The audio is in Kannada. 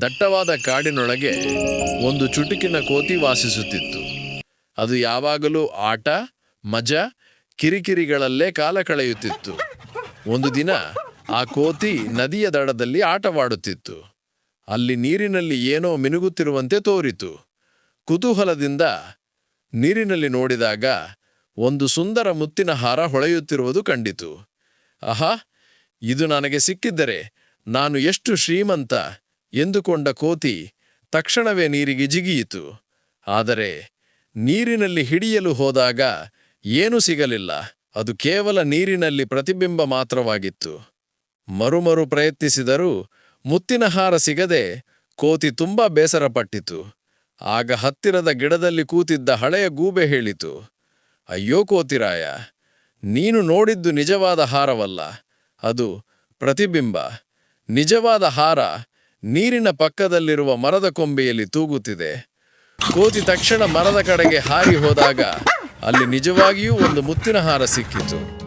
ದಟ್ಟವಾದ ಕಾಡಿನೊಳಗೆ ಒಂದು ಚುಟುಕಿನ ಕೋತಿ ವಾಸಿಸುತ್ತಿತ್ತು. ಅದು ಯಾವಾಗಲೂ ಆಟ, ಮಜಾ, ಕಿರಿಕಿರಿಗಳಲ್ಲೇ ಕಾಲ ಕಳೆಯುತ್ತಿತ್ತು. ಒಂದು ದಿನ ಆ ಕೋತಿ ನದಿಯ ದಡದಲ್ಲಿ ಆಟವಾಡುತ್ತಿತ್ತು. ಅಲ್ಲಿ ನೀರಿನಲ್ಲಿ ಏನೋ ಮಿನುಗುತ್ತಿರುವಂತೆ ತೋರಿತು. ಕುತೂಹಲದಿಂದ ನೀರಿನಲ್ಲಿ ನೋಡಿದಾಗ ಒಂದು ಸುಂದರ ಮುತ್ತಿನ ಹಾರ ಹೊಳೆಯುತ್ತಿರುವುದು ಕಂಡಿತು. ಆಹಾ ಇದು ನನಗೆ ಸಿಕ್ಕಿದ್ದರೆ ನಾನು ಎಷ್ಟು ಶ್ರೀಮಂತ ಎಂದುಕೊಂಡ ಕೋತಿ ತಕ್ಷಣವೇ ನೀರಿಗೆ ಜಿಗಿಯಿತು. ಆದರೆ ನೀರಿನಲ್ಲಿ ಹಿಡಿಯಲು ಹೋದಾಗ ಏನೂ ಸಿಗಲಿಲ್ಲ. ಅದು ಕೇವಲ ನೀರಿನಲ್ಲಿ ಪ್ರತಿಬಿಂಬ ಮಾತ್ರವಾಗಿತ್ತು. ಮರುಮರು ಪ್ರಯತ್ನಿಸಿದರೂ ಮುತ್ತಿನ ಹಾರ ಸಿಗದೆ ಕೋತಿ ತುಂಬಾ ಬೇಸರಪಟ್ಟಿತು. ಆಗ ಹತ್ತಿರದ ಗಿಡದಲ್ಲಿ ಕೂತಿದ್ದ ಹಳೆಯ ಗೂಬೆ ಹೇಳಿತು, ಅಯ್ಯೋ ಕೋತಿರಾಯ, ನೀನು ನೋಡಿದ್ದು ನಿಜವಾದ ಹಾರವಲ್ಲ. ಅದು ಪ್ರತಿಬಿಂಬ. ನಿಜವಾದ ಹಾರ ನೀರಿನ ಪಕ್ಕದಲ್ಲಿರುವ ಮರದ ಕೊಂಬೆಯಲ್ಲಿ ತೂಗುತ್ತಿದೆ. ಕೋತಿ ತಕ್ಷಣ ಮರದ ಕಡೆಗೆ ಹಾರಿ ಹೋದಾಗ ಅಲ್ಲಿ ನಿಜವಾಗಿಯೂ ಒಂದು ಮುತ್ತಿನ ಹಾರ ಸಿಕ್ಕಿತು.